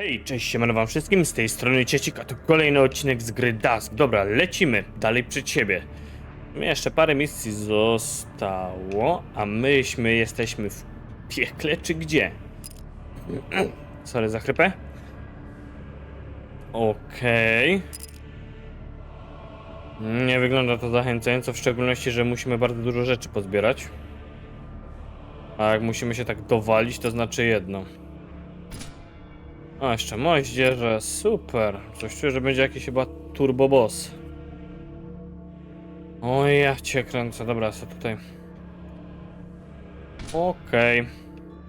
Hej, cześć, siemano wam wszystkim, z tej strony Ciecik, a to kolejny odcinek z gry Dusk. Dobra, lecimy, dalej przed siebie. Jeszcze parę misji zostało, a myśmy jesteśmy w piekle, czy gdzie? Sorry za chrypę. Okej. Nie wygląda to zachęcająco, w szczególności, że musimy bardzo dużo rzeczy pozbierać. A jak musimy się tak dowalić, to znaczy jedno. O, jeszcze moździerze, super. Coś czuję, że będzie jakiś chyba turbo boss. O, ja cię kręcę. Dobra, co tutaj? Okej.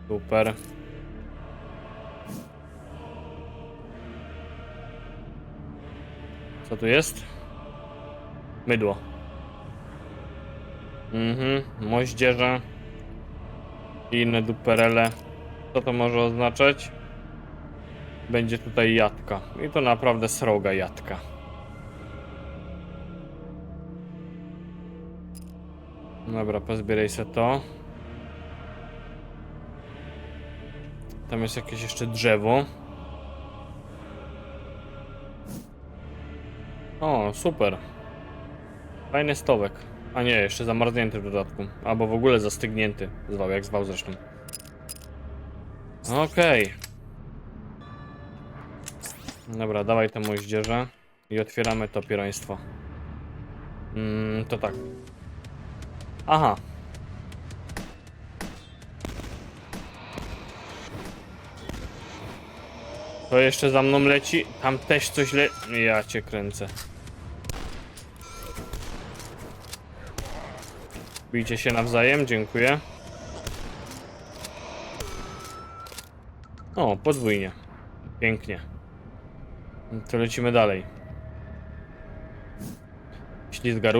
Super. Co tu jest? Mydło. Mhm, moździerze. I inne duperele. Co to może oznaczać? Będzie tutaj jadka. I to naprawdę sroga jadka. Dobra, pozbieraj se to. Tam jest jakieś jeszcze drzewo. O, super. Fajny stowek. A nie, jeszcze zamarznięty w dodatku. Albo w ogóle zastygnięty. Zwał, jak zwał zresztą. Okej. Dobra, dawaj te moździerze i otwieramy to pieroństwo. Mm, to tak. Aha. To jeszcze za mną leci. Tam też coś le... Ja cię kręcę. Bijcie się nawzajem, dziękuję. O, podwójnie. Pięknie. To lecimy dalej. Ślizga.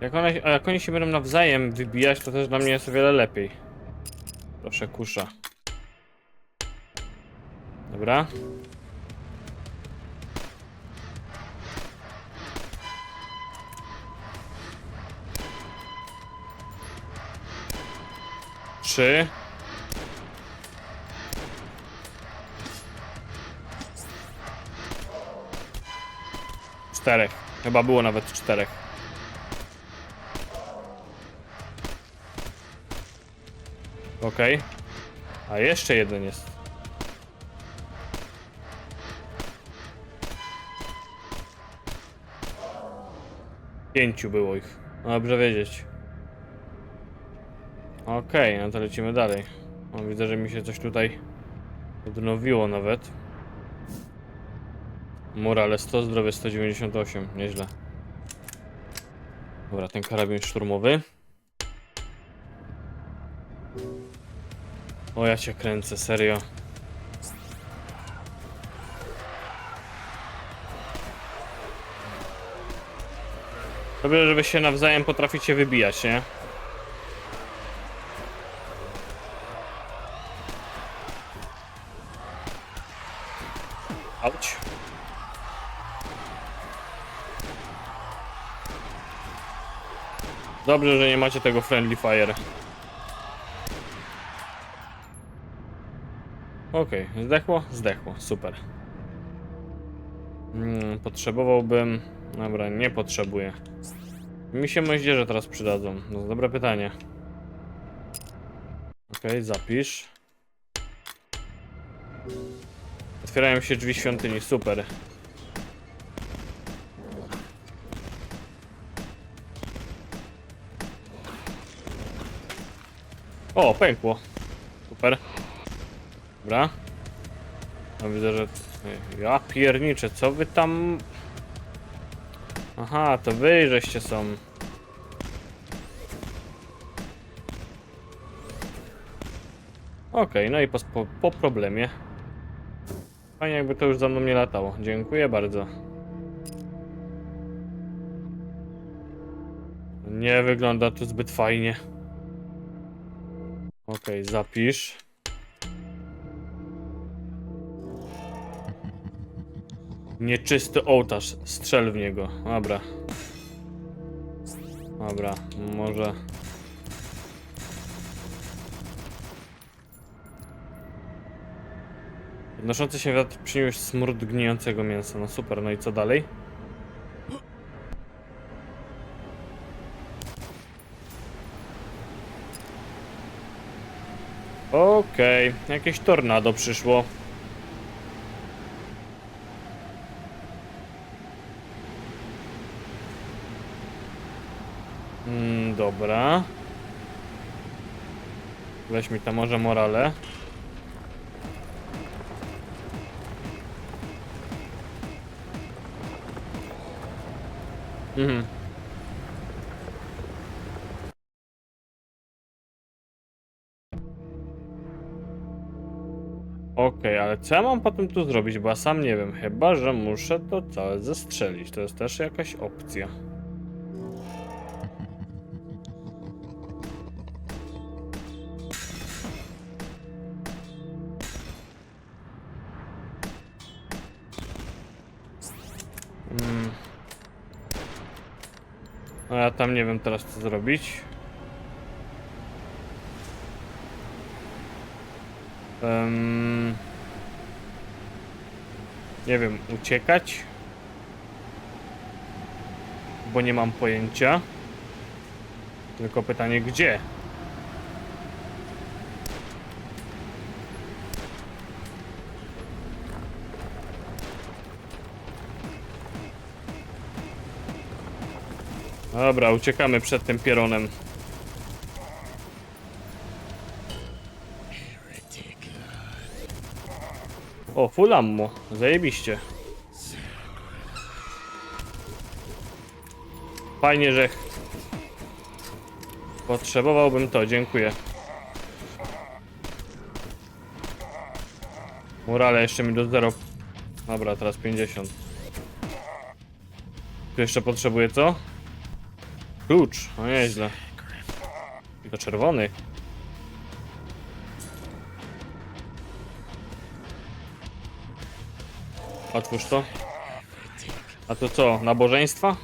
Jak one, a jak oni się będą nawzajem wybijać, to też dla mnie jest o wiele lepiej. Proszę, kusza. Dobra. Trzy. Czterech. Chyba było nawet czterech. Okej. A jeszcze jeden jest. Pięciu było ich. No dobrze wiedzieć. Okej, no to lecimy dalej. O, widzę, że mi się coś tutaj odnowiło nawet. Morale 100, zdrowie 198, nieźle. Dobra, ten karabin szturmowy. O, ja cię kręcę, serio. Dobrze, żeby się nawzajem potraficie wybijać, nie? Dobrze, że nie macie tego friendly fire. Okej, zdechło? Zdechło, super. Hmm, potrzebowałbym... Dobra, nie potrzebuję. Mi się moździerze teraz przydadzą. No, dobre pytanie. Okej, zapisz. Otwierają się drzwi świątyni, super. O, pękło. Super. Dobra. No widzę, że... Ja pierniczę, co wy tam... Aha, to wy żeście są. Okej, no i po, po, po problemie. Fajnie jakby to już za mną nie latało. Dziękuję bardzo. Nie wygląda to zbyt fajnie. Okej, zapisz. Nieczysty ołtarz, strzel w niego. Dobra. Dobra, może... Podnoszący się wiatr przyniósł smród gnijącego mięsa. No super, no i co dalej? Okej, jakieś tornado przyszło. Mm, dobra. Weź mi tam może morale. Mhm. Okej, ale co ja mam potem tu zrobić, bo ja sam nie wiem. Chyba, że muszę to całe zestrzelić. To jest też jakaś opcja. Mm. No ja tam nie wiem teraz co zrobić. Em, nie wiem, uciekać? Bo nie mam pojęcia. Tylko pytanie gdzie? Dobra, uciekamy przed tym pieronem. O, full ammo. Zajebiście. Fajnie, że... Potrzebowałbym to, dziękuję. Murale jeszcze mi do zero. Dobra, teraz 50. Tu jeszcze potrzebuję co? Klucz, no nieźle. I to czerwony. Otwórz to. A to co, nabożeństwa?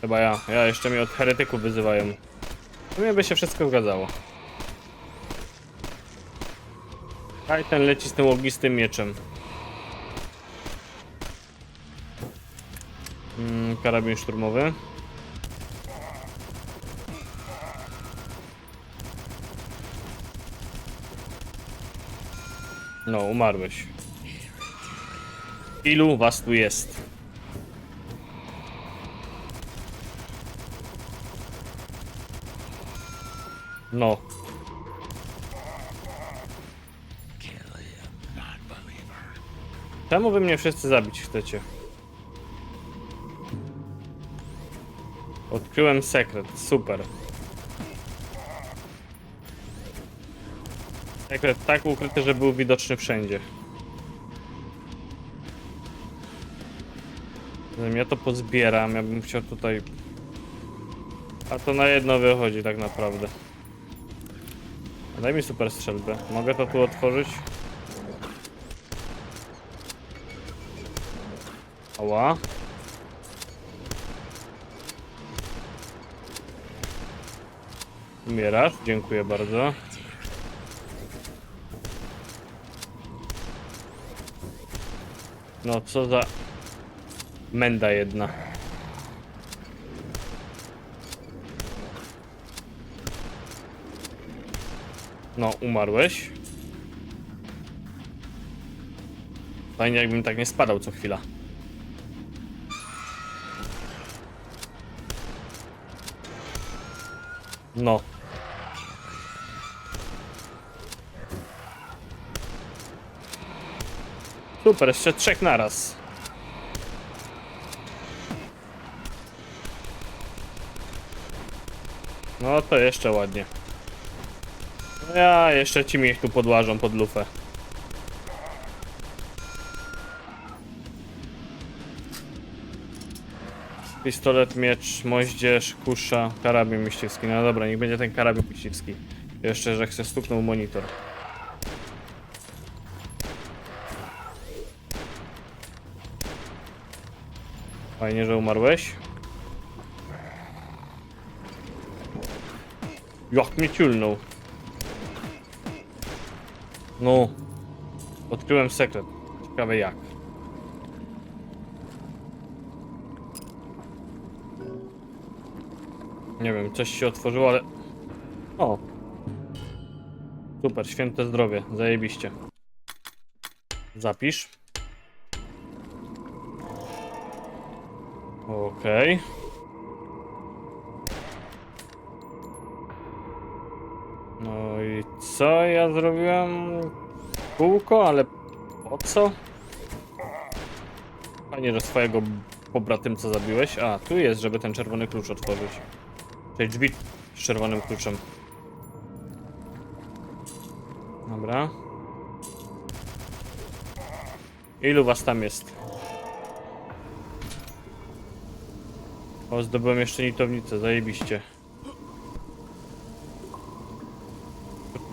Chyba ja. Ja jeszcze mnie od heretyków wyzywają. To mnie by się wszystko zgadzało. Ten leci z tym ogistym mieczem. Mm, karabin szturmowy. No, umarłeś. Ilu was tu jest? No. Czemu wy mnie wszyscy zabić chcecie? Odkryłem sekret, super. Sekret tak ukryty, że był widoczny wszędzie. Zanim ja to pozbieram, ja bym chciał tutaj... A to na jedno wychodzi tak naprawdę. Daj mi super strzelbę. Mogę to tu otworzyć? Ała. Umierasz? Dziękuję bardzo. No co za... Menda jedna. No, umarłeś. Fajnie jakbym tak nie spadał co chwila. No. Super, jeszcze trzech naraz. No to jeszcze ładnie. Ja jeszcze ci ich tu podłażą pod lufę. Pistolet, miecz, moździerz, kusza, karabin myśliwski. No dobra, niech będzie ten karabin myśliwski. Jeszcze, że chcę stuknął monitor. Fajnie, że umarłeś. Jak mnie ciulnął. No. Odkryłem sekret. Ciekawe jak. Nie wiem, coś się otworzyło, ale... O! Super, święte zdrowie, zajebiście. Zapisz. Okej. No i co ja zrobiłem? Kółko, ale po co? Fajnie, że swojego pobratymca zabiłeś. A, tu jest, żeby ten czerwony klucz otworzyć. Czyli drzwi z czerwonym kluczem. Dobra. Ilu was tam jest? O, zdobyłem jeszcze nitownicę, zajebiście.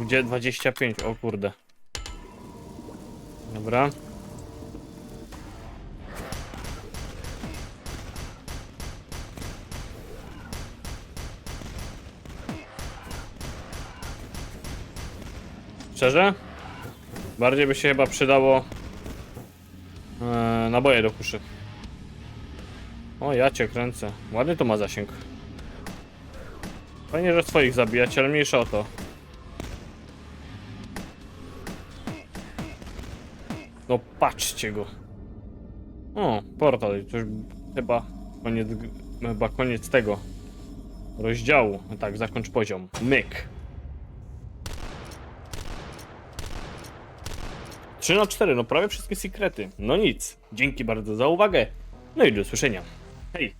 Gdzie 25? O kurde. Dobra. Szczerze? Bardziej by się chyba przydało e, naboje do kuszy. O, ja cię kręcę. Ładny to ma zasięg. Fajnie, że swoich zabijać, ale mniejsza o to. No patrzcie go. O, portal. To już chyba koniec, chyba koniec tego rozdziału. Tak, zakończ poziom. Myk. 3 na 4, no prawie wszystkie sekrety. No nic. Dzięki bardzo za uwagę. No i do usłyszenia. Hej.